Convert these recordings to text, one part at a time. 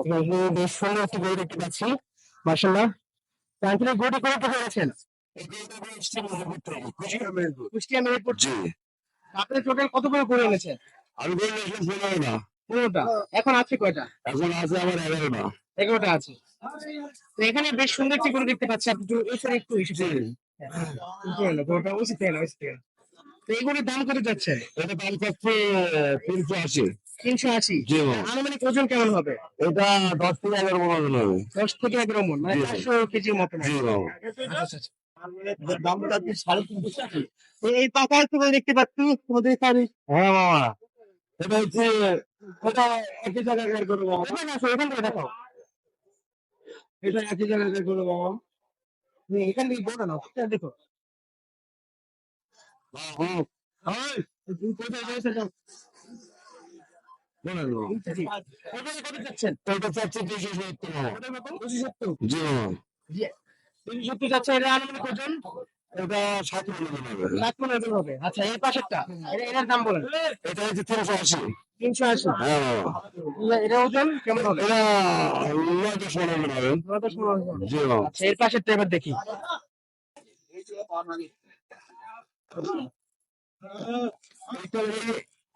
এখানে বেশ সুন্দর একটি গরু দেখতে পাচ্ছি। মার্শাল্লাহ তারপরে গরুটি করে গেছেন কুষ্টিয়া মেহেরপুর জি। আপনি টোটাল কত করে করে এনেছেন? আমি বললাম পনেরো না পনেরোটা। এখন আছে কয়টা? এখন আছে আমার এগারোটা। আছে। তো এখানে বেশ সুন্দর একটি গরু দেখতে পাচ্ছি। আপনি একটু এসে একটু এসে গরুটা উচিত না উচিত তো এই গরুর দাম কত যাচ্ছে? এটা দাম করছে তিনশো আশি। তিনশো আশি। আনুমানিক ওজন কেমন হবে? এটা দশ থেকে এগারো মনে হবে। দশ থেকে এগারো মন মানে চারশো কেজির মতো জি ম্যাম। আচ্ছা, আচ্ছা। এই পাকা তুমি দেখতে পাচ্ছি তোমাদের এখানে। হ্যাঁ মামা এটা হচ্ছে এটা একই জায়গায় করব এখানে আসো এখান থেকে দেখাও এটা একই জায়গায় করব তুমি এখান থেকে বলো না দেখো। তুমি কোথায় যাও সাত মনে হবে। আচ্ছা এর পাশেরটা এটার দাম বলেন। এটা হচ্ছে তিনশো আশি। তিনশো আশি? হ্যাঁ এটা ওজন কেমন হবে? এটা নয় দশ মনে হবে। নয় দশ মণ হবে। আচ্ছা এর পাশেরটা এবার দেখি। এটা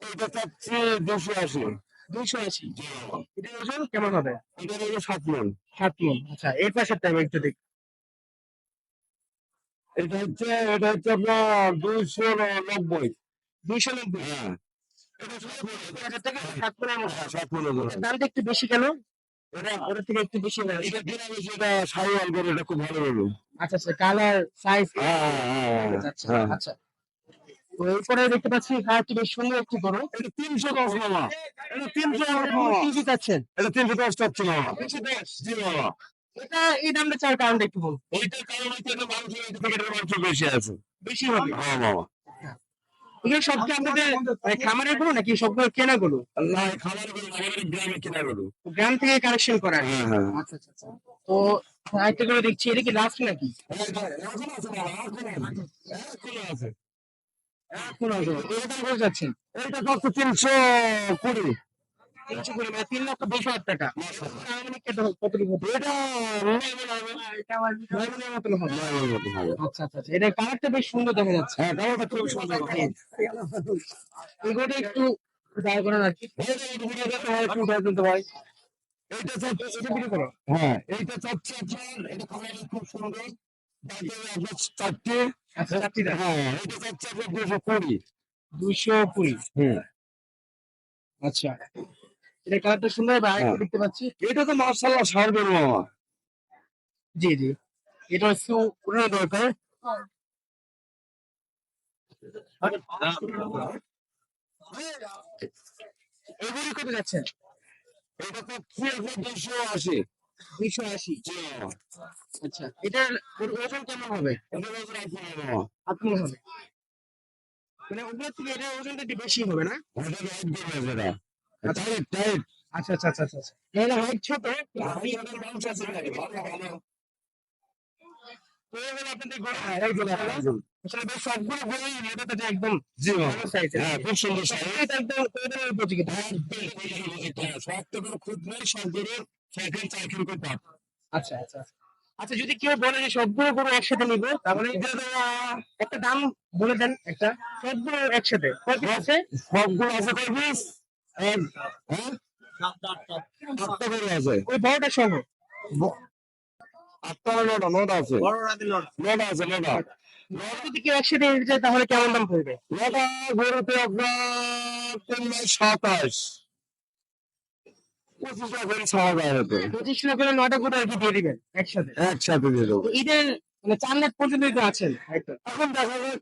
এটা চাচ্ছে দুশো আশি। দুইশো আশি। এটার ওজন কেমন হবে? এটা হলো সাত মন। সাত মন। আচ্ছা এর পাশেরটা এবার একটু দেখি। এটা হচ্ছে এটা হচ্ছে আপনার দুইশো নব্বই। দুইশো নব্বই? হ্যাঁ। হ্যাঁ, মনে দামটা একটু বেশি কেন? ওটা থেকে একটু বেশি এটা বেশি এটা এটা খুব ভালো হলো আচ্ছা আচ্ছা কালার সাইজ হ্যাঁ হ্যাঁ আচ্ছা হ্যাঁ। আচ্ছা। তো এরপরে দেখতে পাচ্ছি হ্যাঁ একটু বেশ সুন্দর একটি গরু। এটা তিনশো দশ মামা। এটা তিনশো চাচ্ছেন? এটা তিনশো দশ চাচ্ছে মামা। তিনশো দশ। জি মামা। এটা এই দামটা কারণটা একটু বলুন। ওইটার কারণ হচ্ছে এটা মাংস এটা মাংস বেশি আছে। বেশি হবে? হ্যাঁ মামা। এগুলো সব কি আপনাদের খামারের গরু নাকি সবগুলো কেনা গরু? না খাবার করে আমাদের গ্রামে কিনা গেলো গ্রাম থেকে কালেকশন করা হ্যাঁ হ্যাঁ। আচ্ছা আচ্ছা আচ্ছা। তো আরেকটা করে দেখছি এটা কি লাস্ট নাকি? আছে আছে। এটা করে যাচ্ছেন এটা কত তিনশো কুড়ি। তিনশো করে মানে তিন লক্ষ বিশ হাজার টাকা। এটা। আচ্ছা আচ্ছা আচ্ছা। এটা কালারটা বেশ সুন্দর দেখা যাচ্ছে। হ্যাঁ কালারটা খুব সুন্দর এগুলো একটু করান আর কি। করতে হয়। এইটা চাচ্ছে হ্যাঁ এইটা আপনার। এটা খুব সুন্দর। চারটে আচ্ছা চারটি হ্যাঁ এটা চাচ্ছে আপনার দুশো কুড়ি। হুম। আচ্ছা এটা কালারটা সুন্দর হবে হ্যাঁ। দেখতে পাচ্ছি। এটা তো মার্শাল্লাহ সারবে মামা জি জি। এটা একটু পুরো দরকার। এগুলি কত এটা চাচ্ছে আপনার দুশো আশি? দুইশো আশি আচ্ছা এটার ওজন কেমন হবে? এটা বলতে রাখব না হবে। মানে থেকে এটার ওজনটা বেশি হবে না? টাইট আচ্ছা। আচ্ছা আচ্ছা আচ্ছা আচ্ছা হাইট ছোট আমি ওদের মাংস আছে গরু হ্যাঁ, একদম। হ্যাঁ খুব সুন্দর খুব নেই করে পাট আচ্ছা আচ্ছা আচ্ছা। আচ্ছা যদি কেউ বলে যে সবগুলো গরু একসাথে নিবো তাহলে একটা দাম বলে দেন একটা সবগুলো একসাথে। আছে? সবগুলো আছে কয় পিস হ্যাঁ? আটটা করে আছে। ওই বড়টা সহ। আটটা না নটা? নটা আছে। নটা। আছে নটা। যদি কেউ একসাথে নিতে চায় তাহলে কেমন দাম পড়বে? নটা গরুতে আপনার সাতাশ। পঁচিশ লাখ করে ছাড়া যায় হতো পঁচিশ লাখ করে নটা গরু আর কি দিয়ে দিবেন একসাথে। একসাথে দিয়ে দেবো। ঈদের মানে চার লাখ পর্যন্ত তো আছেন এখন দেখা যাক।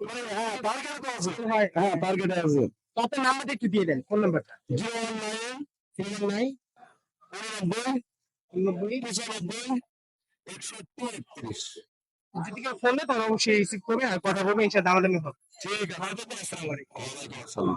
মানে হ্যাঁ টার্গেট আছে। হয়। টার্গেট আছে। আপনার নাম্বারটা একটু দিয়ে দেন ফোন নাম্বারটা zero one nine seven nine উননব্বই উননব্বই পঁচানব্বই একষট্টি একত্রিশ যদি কেউ ফোন দেয় তাহলে অবশ্যই রিসিভ করবে আর কথা বলবে ইনশাআল্লাহ দামাদামি হবে। ঠিক আছে। আসসালামু আলাইকুম। ওয়ালাইকুম আসসালাম।